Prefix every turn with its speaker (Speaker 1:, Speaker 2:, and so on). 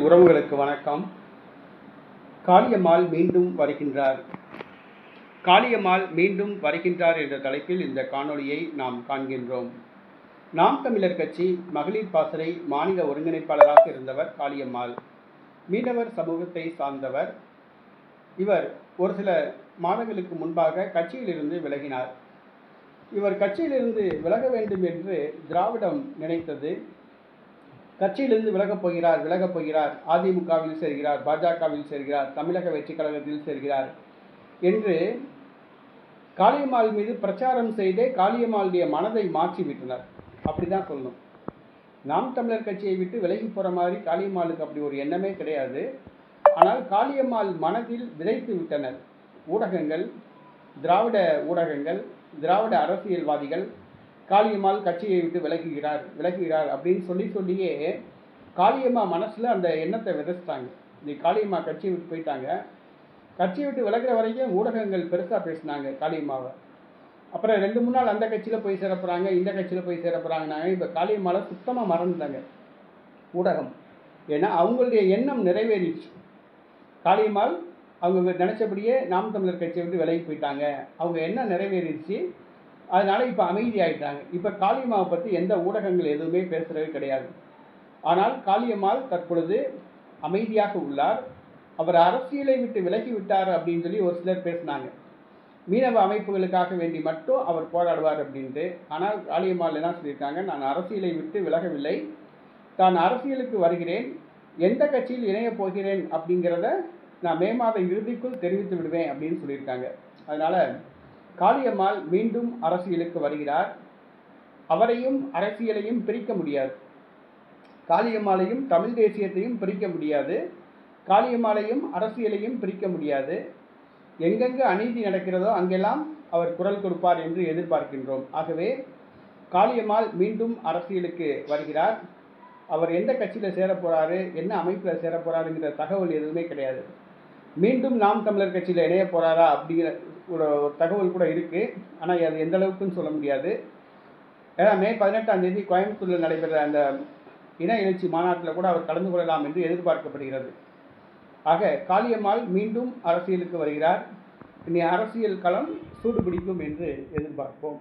Speaker 1: உறவுகளுக்கு வணக்கம். காளியம்மாள் மீண்டும் வருகின்றார். காளியம்மாள் மீண்டும் வருகின்றார் என்ற தலைப்பில் இந்த காணொளியை நாம் காண்கின்றோம். நாம் தமிழர் கட்சி மகளிர் பாசறை மாநில ஒருங்கிணைப்பாளராக இருந்தவர் காளியம்மாள். மீனவர் சமூகத்தை சார்ந்தவர். இவர் ஒரு சில மாதங்களுக்கு முன்பாக கட்சியிலிருந்து விலகினார். இவர் கட்சியிலிருந்து விலக வேண்டும் என்று திராவிடம் நினைத்தது. கட்சியிலிருந்து விலகப் போகிறார் விலகப் போகிறார். அதிமுகவில் சேர்கிறார் பாஜகவில் சேர்கிறார் தமிழக வெற்றி கழகத்தில் சேர்கிறார் என்று காளியம்மாள் மீது பிரச்சாரம் செய்தே காளியம்மாளுடைய மனதை மாற்றி விட்டனர். அப்படிதான் சொல்லணும். நாம் தமிழர் கட்சியை விட்டு விலகி போகிற மாதிரி காளியம்மாளுக்கு அப்படி ஒரு எண்ணமே கிடையாது. ஆனால் காளியம்மாள் மனதில் விதைத்து விட்டனர். ஊடகங்கள் திராவிட ஊடகங்கள் திராவிட அரசியல்வாதிகள் காளியம்மாள் கட்சியை விட்டு விலகுகிறார் விலகுகிறார் அப்படின்னு சொல்லி சொல்லியே காளியம்மா மனசில் அந்த எண்ணத்தை விதைச்சிட்டாங்க. இந்த காளியம்மா கட்சியை விட்டு போயிட்டாங்க. கட்சியை விட்டு விலகிற வரைக்கும் ஊடகங்கள் பெருசாக பேசினாங்க காளியம்மாவை. அப்புறம் ரெண்டு மூணு நாள் அந்த கட்சியில் போய் சேரப்புறாங்க இந்த கட்சியில் போய் சேரப்புறாங்கன்னாங்க இப்போ காளியம்மாவை சுத்தமாக மறந்துட்டாங்க ஊடகம். ஏன்னா அவங்களுடைய எண்ணம் நிறைவேறிடுச்சு. காளியம்மாள் அவங்க நினச்சபடியே நாம் தமிழர் கட்சியை விட்டு விலகி போயிட்டாங்க. அவங்க எண்ணம் நிறைவேறிடுச்சு. அதனால் இப்போ அமைதியாயிட்டாங்க. இப்போ காளியம்மாவை பற்றி எந்த ஊடகங்கள் எதுவுமே பேசுகிறவே கிடையாது. ஆனால் காளியம்மாள் தற்பொழுது அமைதியாக உள்ளார். அவர் அரசியலை விட்டு விலகி விட்டார் அப்படின்னு சொல்லி ஒரு சிலர் பேசினாங்க. மீனவ அமைப்புகளுக்காக வேண்டி மட்டும் அவர் போராடுவார் அப்படின்ட்டு. ஆனால் காளியம்மாள் என்ன சொல்லியிருக்காங்க? நான் அரசியலை விட்டு விலகவில்லை. தான் அரசியலுக்கு வருகிறேன். எந்த கட்சியில் இணையப் போகிறேன் அப்படிங்கிறத நான் மே மாத இறுதிக்குள் தெரிவித்து விடுவேன் அப்படின்னு சொல்லியிருக்காங்க. அதனால் காளியம்மாள் மீண்டும் அரசியலுக்கு வருகிறார். அவரையும் அரசியலையும் பிரிக்க முடியாது. காளியம்மாளையும் தமிழ் தேசியத்தையும் பிரிக்க முடியாது. காளியம்மாளையும் அரசியலையும் பிரிக்க முடியாது. எங்கெங்கு அநீதி நடக்கிறதோ அங்கெல்லாம் அவர் குரல் கொடுப்பார் என்று எதிர்பார்க்கின்றோம். ஆகவே காளியம்மாள் மீண்டும் அரசியலுக்கு வருகிறார். அவர் எந்த கட்சியில் சேரப்போகிறாரு என்ன அமைப்பில் சேரப்போகிறாருங்கிற தகவல் எதுவுமே கிடையாது. மீண்டும் நாம் தமிழர் கட்சியில் இணைய போகிறாரா அப்படிங்கிற ஒரு தகவல் கூட இருக்குது ஆனால் அது எந்த அளவுக்குன்னு சொல்ல முடியாது. ஏன்னா மே பதினெட்டாம் தேதி கோயம்புத்தூரில் நடைபெற அந்த இன எழுச்சி மாநாட்டில் கூட அவர் கலந்து கொள்ளலாம் என்று எதிர்பார்க்கப்படுகிறது. ஆக காளியம்மாள் மீண்டும் அரசியலுக்கு வருகிறார். இனி அரசியல் களம் சூடுபிடிக்கும் என்று எதிர்பார்ப்போம்.